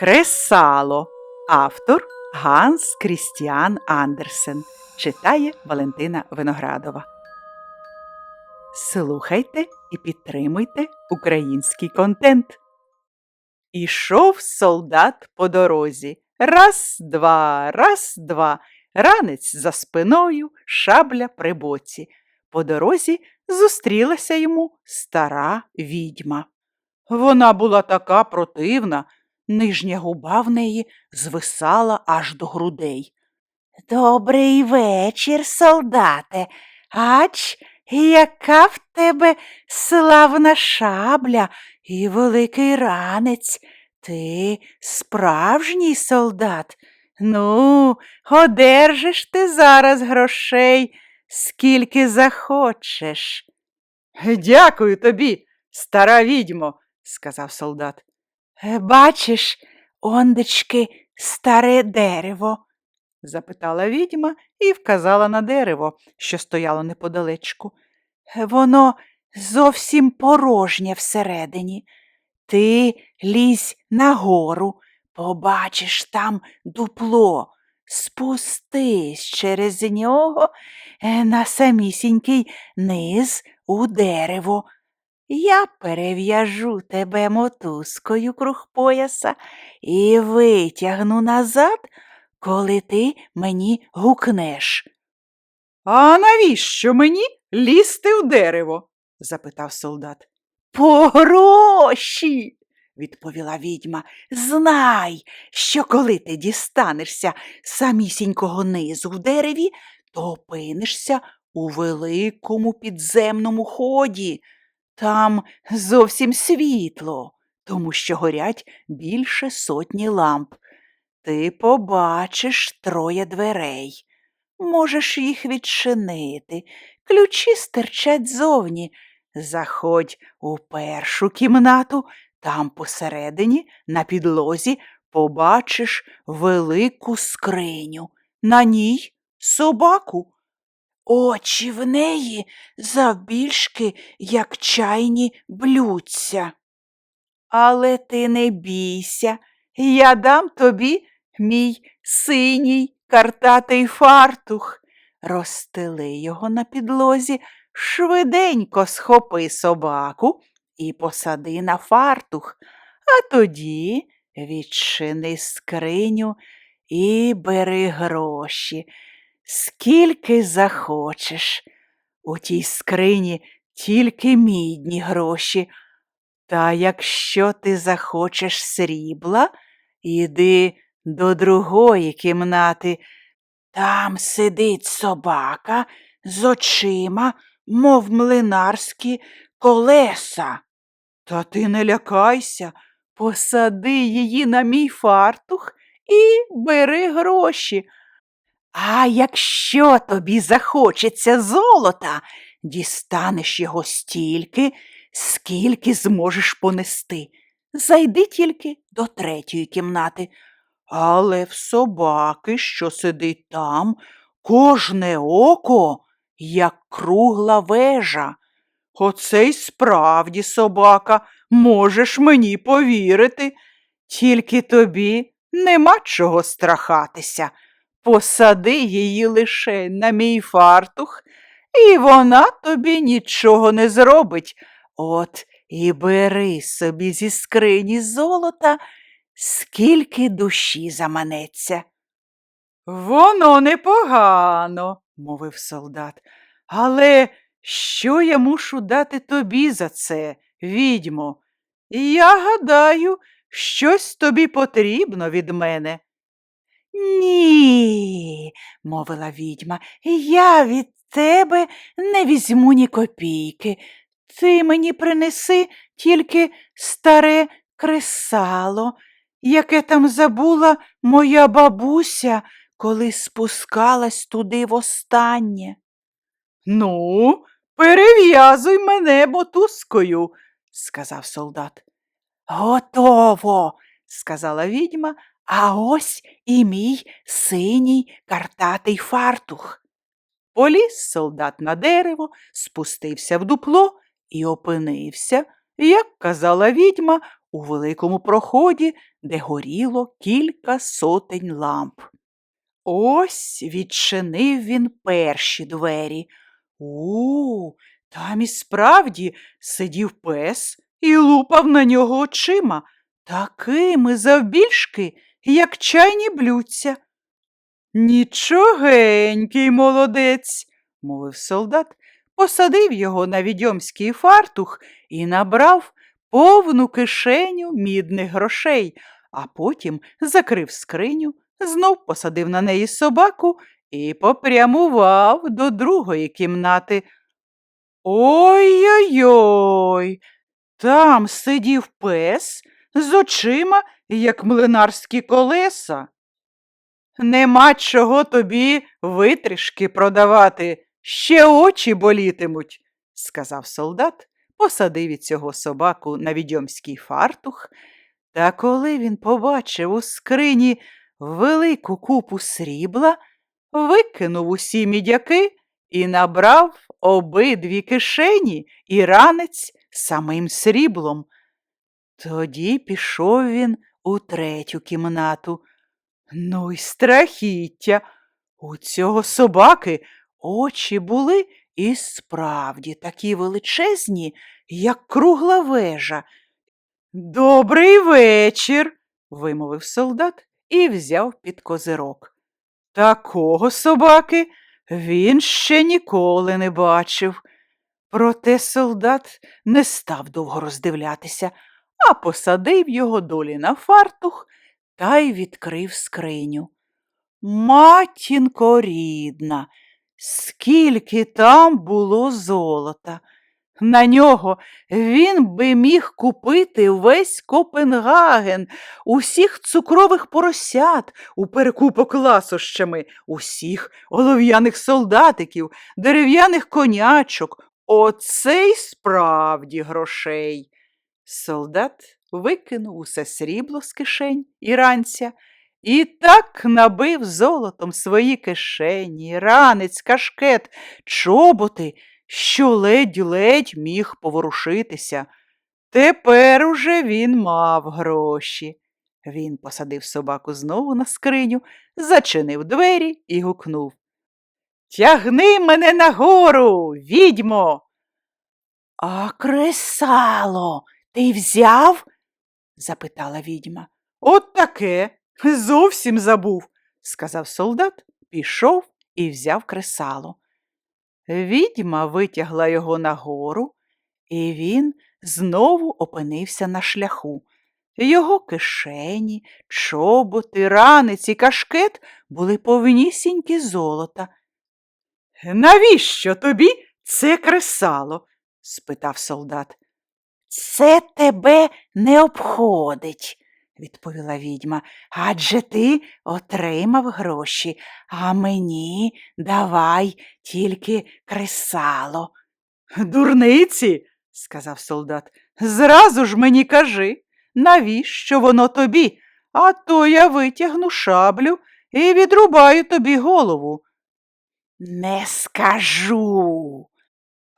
Кресало. Автор Ганс Крістіан Андерсен. Читає Валентина Виноградова. Слухайте і підтримуйте український контент. Ішов солдат по дорозі. Раз, два, раз, два. Ранець за спиною, шабля при боці. По дорозі зустрілася йому стара відьма. Вона була така противна, нижня губа в неї звисала аж до грудей. Добрий вечір, солдате. Ач, яка в тебе славна шабля і великий ранець. Ти справжній солдат. Ну, одержиш ти зараз грошей, скільки захочеш. Дякую тобі, стара відьмо, сказав солдат. Е, Бачиш, ондечки, старе дерево. запитала відьма і вказала на дерево, що стояло неподалечку. Е, Воно зовсім порожнє всередині. Ти лізь нагору, побачиш там дупло, спустись через нього е, на самісінький низ у дерево. Я перев'яжу тебе мотузкою круг пояса і витягну назад, коли ти мені гукнеш. А навіщо мені лізти в дерево? запитав солдат. По гроші, відповіла відьма. Знай, що коли ти дістанешся самісінького низу в дереві, то опинишся у великому підземному ході. Там зовсім світло, тому що горять більше сотні ламп. Ти побачиш троє дверей. Можеш їх відчинити. Ключі стирчать зовні. Заходь у першу кімнату, там посередині, на підлозі, побачиш велику скриню. На ній собаку. Очі в неї завбільшки, як чайні блюдця. Але ти не бійся, я дам тобі мій синій картатий фартух. Розстели його на підлозі, швиденько схопи собаку і посади на фартух, а тоді відчини скриню і бери гроші, скільки захочеш. У тій скрині тільки мідні гроші. Та якщо ти захочеш срібла, іди до другої кімнати. Там сидить собака з очима, мов млинарські колеса. Та ти не лякайся, посади її на мій фартух і бери гроші. А якщо тобі захочеться золота, дістанеш його стільки, скільки зможеш понести. Зайди тільки до третьої кімнати. Але в собаки, що сидить там, кожне око, як кругла вежа. Оце й справді собака, можеш мені повірити. Тільки тобі нема чого страхатися. Посади її лише на мій фартух, і вона тобі нічого не зробить. От і бери собі зі скрині золота, скільки душі заманеться. Воно непогано, мовив солдат, але що я мушу дати тобі за це, відьмо? Я гадаю, щось тобі потрібно від мене. Ні, мовила відьма, я від тебе не візьму ні копійки. Ти мені принеси тільки старе кресало, яке там забула моя бабуся, коли спускалась туди востаннє. Ну, перев'язуй мене мотузкою, сказав солдат. Готово, сказала відьма, а ось і мій синій картатий фартух. Поліз солдат на дерево, спустився в дупло і опинився, як казала відьма, у великому проході, де горіло кілька сотень ламп. Ось відчинив він перші двері. У, там і справді сидів пес і лупав на нього очима, такими завбільшки, як чайні блюдця. Нічогенький молодець, мовив солдат, посадив його на відьомський фартух і набрав повну кишеню мідних грошей, а потім закрив скриню, знов посадив на неї собаку і попрямував до другої кімнати. Ой-ой-ой, там сидів пес з очима, як млинарські колеса. Нема чого тобі витрішки продавати, ще очі болітимуть, сказав солдат, посадив і цього собаку на відьомський фартух. Та коли він побачив у скрині велику купу срібла, викинув усі мідяки і набрав обидві кишені і ранець самим сріблом. Тоді пішов він у третю кімнату. Ну й страхіття. У цього собаки очі були і справді такі величезні, як кругла вежа. Добрий вечір, вимовив солдат і взяв під козирок. Такого собаки він ще ніколи не бачив. Проте солдат не став довго роздивлятися, а посадив його долі на фартух та й відкрив скриню. Матінко рідна, скільки там було золота. На нього він би міг купити весь Копенгаген, усіх цукрових поросят у перекупок ласощами, усіх олов'яних солдатиків, дерев'яних конячок. Оце й справді грошей. Солдат викинув усе срібло з кишень і ранця і так набив золотом свої кишені, ранець, кашкет, чоботи, що ледь-ледь міг поворушитися. Тепер уже він мав гроші. Він посадив собаку знову на скриню, зачинив двері і гукнув. Тягни мене нагору, відьмо. А кресало ти взяв? запитала відьма. От таке. Зовсім забув, сказав солдат, пішов і взяв кресало. Відьма витягла його нагору, і він знову опинився на шляху. Його кишені, чоботи, ранець і кашкет були повнісінькі золота. Навіщо тобі це кресало? спитав солдат. Це тебе не обходить, відповіла відьма, адже ти отримав гроші, а мені давай тільки кресало. Дурниці, сказав солдат, зразу ж мені кажи, навіщо воно тобі, а то я витягну шаблю і відрубаю тобі голову. Не скажу.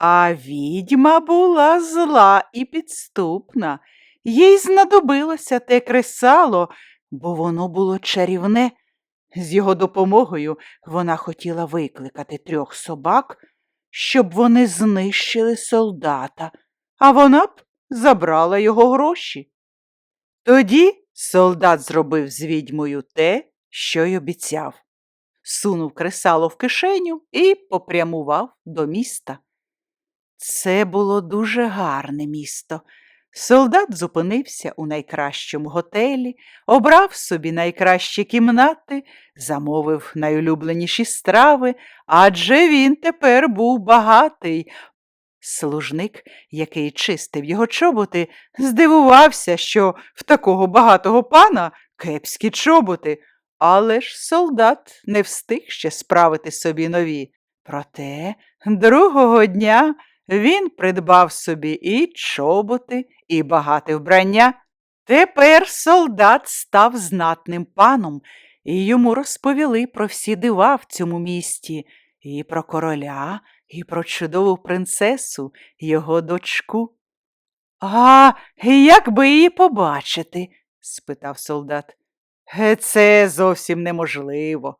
А відьма була зла і підступна. Їй знадобилося те кресало, бо воно було чарівне. З його допомогою вона хотіла викликати трьох собак, щоб вони знищили солдата, а вона б забрала його гроші. Тоді солдат зробив з відьмою те, що й обіцяв. Сунув кресало в кишеню і попрямував до міста. Це було дуже гарне місто. Солдат зупинився у найкращому готелі, обрав собі найкращі кімнати, замовив найулюбленіші страви, адже він тепер був багатий. Служник, який чистив його чоботи, здивувався, що в такого багатого пана кепські чоботи, але ж солдат не встиг ще справити собі нові. Проте другого дня він придбав собі і чоботи, і багате вбрання. Тепер солдат став знатним паном, і йому розповіли про всі дива в цьому місті, і про короля, і про чудову принцесу, його дочку. А як би її побачити? спитав солдат. «Е, Це зовсім неможливо.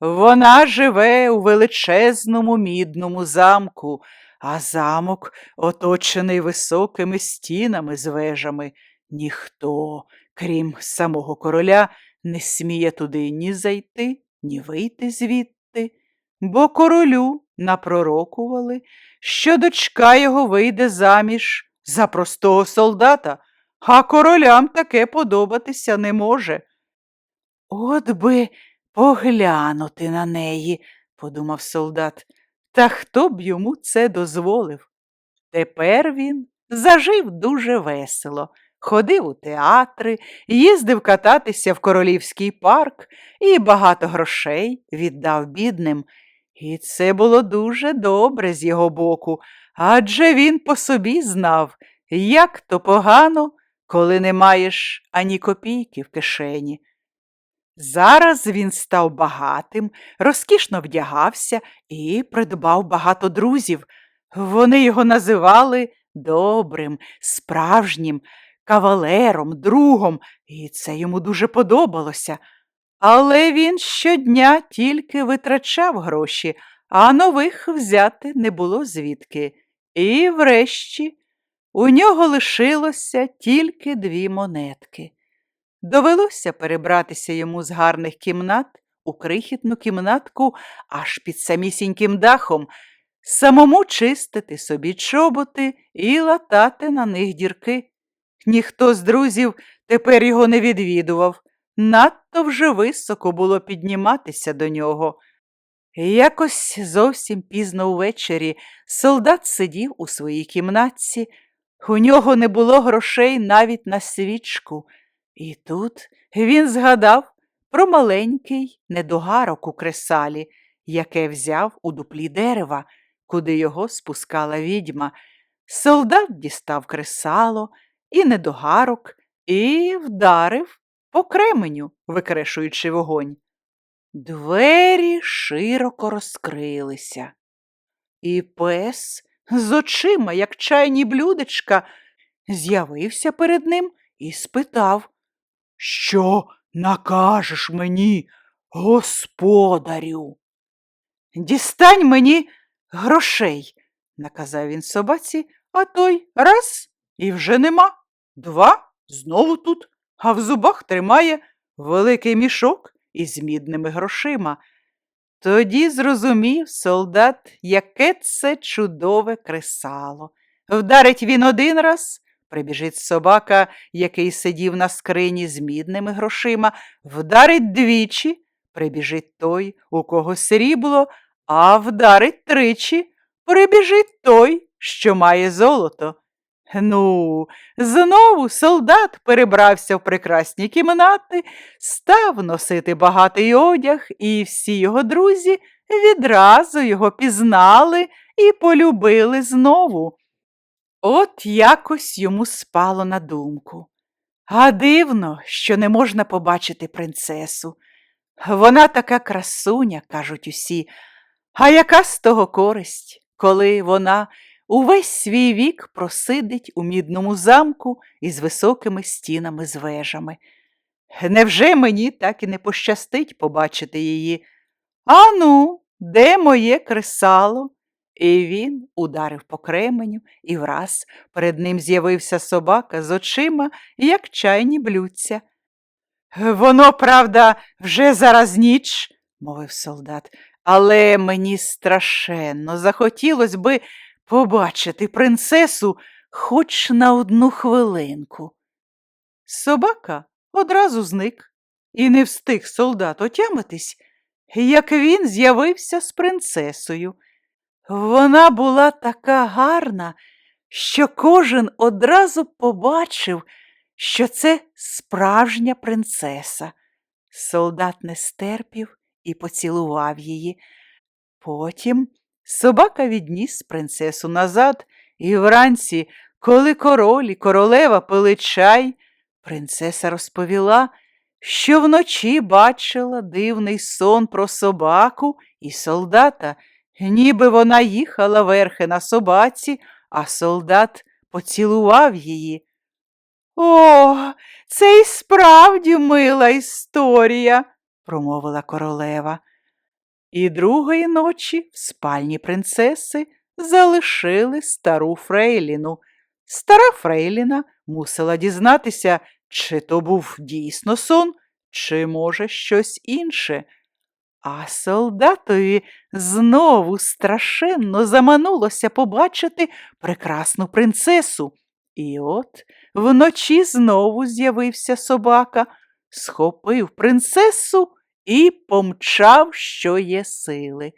Вона живе у величезному мідному замку, а замок оточений високими стінами з вежами. Ніхто, крім самого короля, не сміє туди ні зайти, ні вийти звідти, бо королю напророкували, що дочка його вийде заміж за простого солдата, а королям таке подобатися не може. От би поглянути на неї, подумав солдат, та хто б йому це дозволив? Тепер він зажив дуже весело, ходив у театри, їздив кататися в королівський парк і багато грошей віддав бідним. І це було дуже добре з його боку, адже він по собі знав, як то погано, коли не маєш ані копійки в кишені. Зараз він став багатим, розкішно вдягався і придбав багато друзів. Вони його називали добрим, справжнім кавалером, другом, і це йому дуже подобалося. Але він щодня тільки витрачав гроші, а нових взяти не було звідки. І врешті у нього лишилося тільки дві монетки. Довелося перебратися йому з гарних кімнат у крихітну кімнатку аж під самісіньким дахом, самому чистити собі чоботи і латати на них дірки. Ніхто з друзів тепер його не відвідував, надто вже високо було підніматися до нього. Якось зовсім пізно увечері солдат сидів у своїй кімнатці, у нього не було грошей навіть на свічку. І тут він згадав про маленький недогарок у кресалі, яке взяв у дуплі дерева, куди його спускала відьма. Солдат дістав кресало і недогарок і вдарив по кременю, викрешуючи вогонь. Двері широко розкрилися, і пес з очима, як чайні блюдечка, з'явився перед ним і спитав Що накажеш мені, господарю? Дістань мені грошей, наказав він собаці, а той раз і вже нема. Два знову тут, а в зубах тримає великий мішок із мідними грошима. Тоді зрозумів солдат, яке це чудове кресало. Вдарить він один раз, прибіжить собака, який сидів на скрині з мідними грошима, вдарить двічі, прибіжить той, у кого срібло, а вдарить тричі, прибіжить той, що має золото. Ну, знову солдат перебрався в прекрасні кімнати, став носити багатий одяг, і всі його друзі відразу його пізнали і полюбили знову. От якось йому спало на думку. А дивно, що не можна побачити принцесу. Вона така красуня, кажуть усі, а яка з того користь, коли вона увесь свій вік просидить у мідному замку із високими стінами з вежами. Невже мені так і не пощастить побачити її? Ану, де моє кресало? І він ударив по кременю, і враз перед ним з'явився собака з очима, як чайні блюдця. Воно, правда, вже зараз ніч, мовив солдат, але мені страшенно захотілось би побачити принцесу хоч на одну хвилинку. Собака одразу зник і не встиг солдат отямитись, як він з'явився з принцесою. Вона була така гарна, що кожен одразу побачив, що це справжня принцеса. Солдат не стерпів і поцілував її. Потім собака відніс принцесу назад, і вранці, коли король і королева пили чай, принцеса розповіла, що вночі бачила дивний сон про собаку і солдата, ніби вона їхала верхи на собаці, а солдат поцілував її. О, це й справді мила історія, промовила королева. І другої ночі в спальні принцеси залишили стару Фрейліну. Стара Фрейліна мусила дізнатися, чи то був дійсно сон, чи, може, щось інше. А солдатові знову страшенно заманулося побачити прекрасну принцесу. І от вночі знову з'явився собака, схопив принцесу і помчав, що є сили.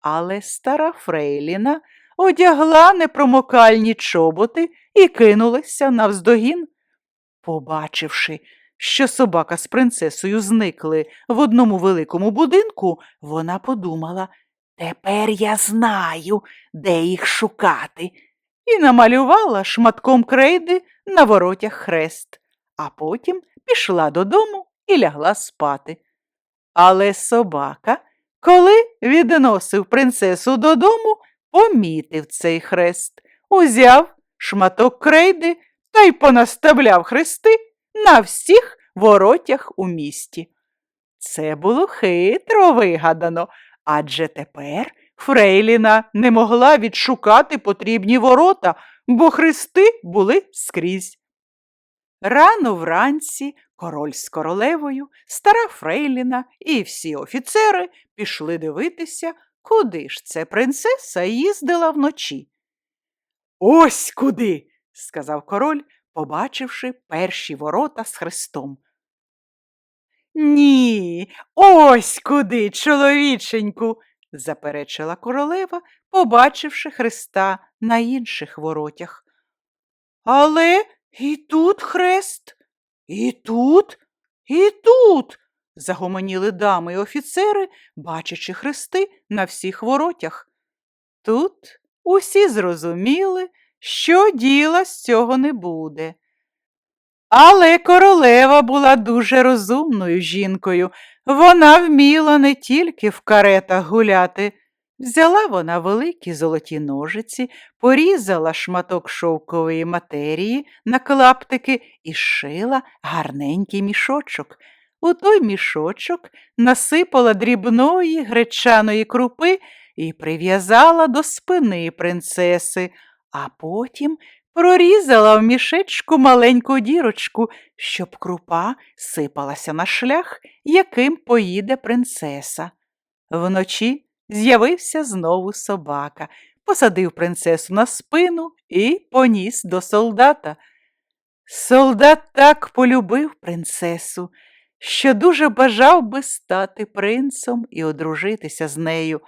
Але стара Фрейліна одягла непромокальні чоботи і кинулася навздогін. Побачивши, що собака з принцесою зникли в одному великому будинку, вона подумала, Тепер я знаю, де їх шукати. і намалювала шматком крейди на воротях хрест, а потім пішла додому і лягла спати. Але собака, коли відносив принцесу додому, помітив цей хрест, узяв шматок крейди та й понаставляв хрести на всіх воротях у місті. Це було хитро вигадано, адже тепер Фрейліна не могла відшукати потрібні ворота, бо хрести були скрізь. Рано вранці король з королевою, стара Фрейліна і всі офіцери пішли дивитися, куди ж це принцеса їздила вночі. Ось куди, сказав король, побачивши перші ворота з хрестом. Ні, ось куди, чоловіченьку, заперечила королева, побачивши хреста на інших воротях. Але і тут хрест, і тут, і тут. загомоніли дами і офіцери, бачачи хрести на всіх воротях. Тут усі зрозуміли, що діла з цього не буде. Але королева була дуже розумною жінкою. Вона вміла не тільки в каретах гуляти. Взяла вона великі золоті ножиці, порізала шматок шовкової матерії на клаптики і шила гарненький мішочок. У той мішочок насипала дрібної гречаної крупи і прив'язала до спини принцеси, а потім прорізала в мішечку маленьку дірочку, щоб крупа сипалася на шлях, яким поїде принцеса. Вночі з'явився знову собака, посадив принцесу на спину і поніс до солдата. Солдат так полюбив принцесу, що дуже бажав би стати принцем і одружитися з нею.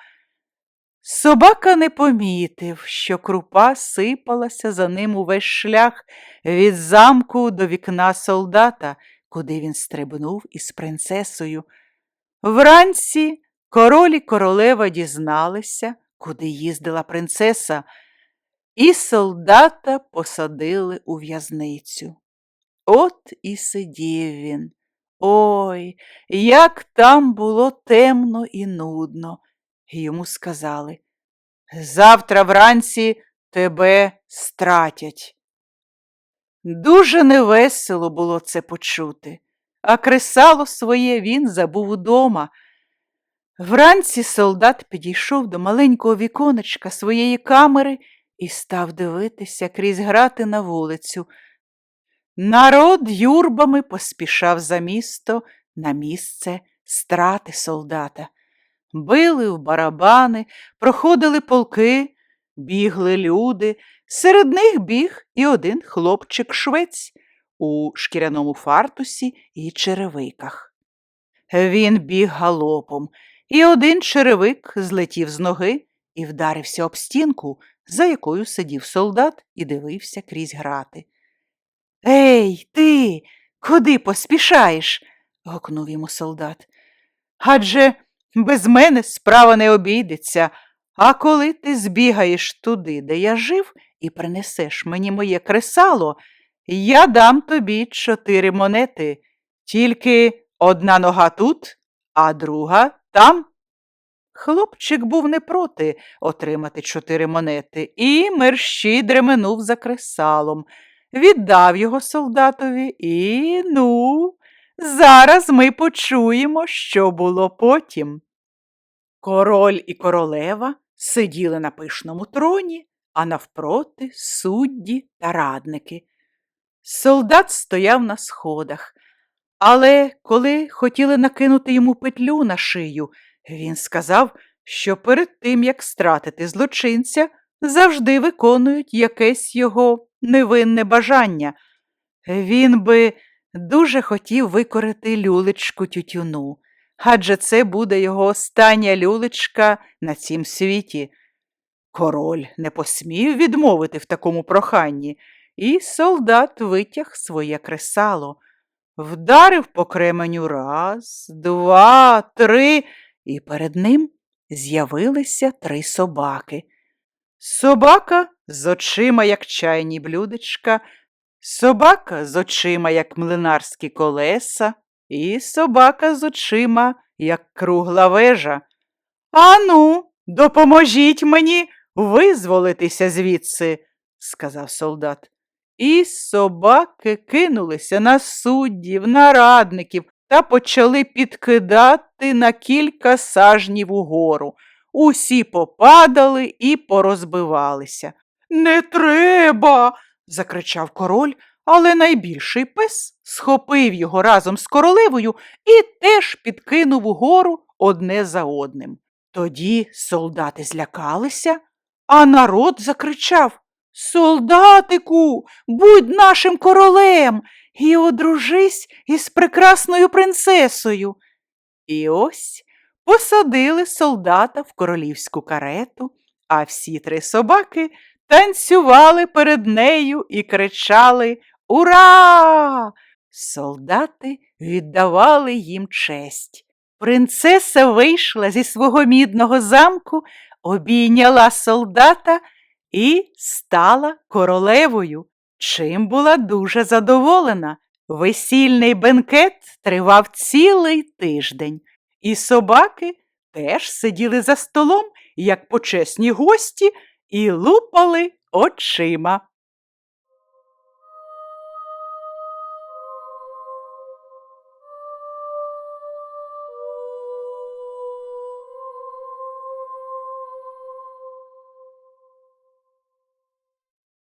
Собака не помітив, що крупа сипалася за ним увесь шлях від замку до вікна солдата, куди він стрибнув із принцесою. Вранці король і королева дізналися, куди їздила принцеса, і солдата посадили у в'язницю. От і сидів він. Ой, як там було темно і нудно. Йому сказали Завтра вранці тебе стратять. Дуже невесело було це почути, а кресало своє він забув удома. Вранці солдат підійшов до маленького віконечка своєї камери і став дивитися крізь грати на вулицю. Народ юрбами поспішав за місто на місце страти солдата. Били в барабани, проходили полки, бігли люди, серед них біг і один хлопчик-швець у шкіряному фартусі і черевиках. Він біг галопом, і один черевик злетів з ноги і вдарився об стінку, за якою сидів солдат і дивився крізь грати. Ей, ти, куди поспішаєш? гукнув йому солдат. Адже без мене справа не обійдеться, а коли ти збігаєш туди, де я жив, і принесеш мені моє кресало, я дам тобі чотири монети, тільки одна нога тут, а друга там. Хлопчик був не проти отримати чотири монети і мерщій дременув за кресалом, віддав його солдатові і, ну, зараз ми почуємо, що було потім. Король і королева сиділи на пишному троні, а навпроти судді та радники. Солдат стояв на сходах, але коли хотіли накинути йому петлю на шию, він сказав, що перед тим, як стратити злочинця, завжди виконують якесь його невинне бажання. Він би дуже хотів викорити люлечку тютюну, адже це буде його остання люлечка на цім світі. Король не посмів відмовити в такому проханні, і солдат витяг своє кресало, вдарив по кременю раз, два, три, і перед ним з'явилися три собаки. Собака з очима, як чайні блюдечка, собака з очима, як млинарські колеса, і собака з очима, як кругла вежа. Ану, допоможіть мені визволитися звідси, сказав солдат. І собаки кинулися на суддів, на радників та почали підкидати на кілька сажнів угору. Усі попадали і порозбивалися. Не треба. Закричав король, але найбільший пес схопив його разом з королевою і теж підкинув угору одне за одним. Тоді солдати злякалися, а народ закричав Солдатику, будь нашим королем і одружись із прекрасною принцесою. І ось посадили солдата в королівську карету, а всі три собаки танцювали перед нею і кричали Ура! Солдати віддавали їм честь. Принцеса вийшла зі свого мідного замку, обійняла солдата і стала королевою, чим була дуже задоволена. Весільний бенкет тривав цілий тиждень, і собаки теж сиділи за столом, як почесні гості, і лупали очима.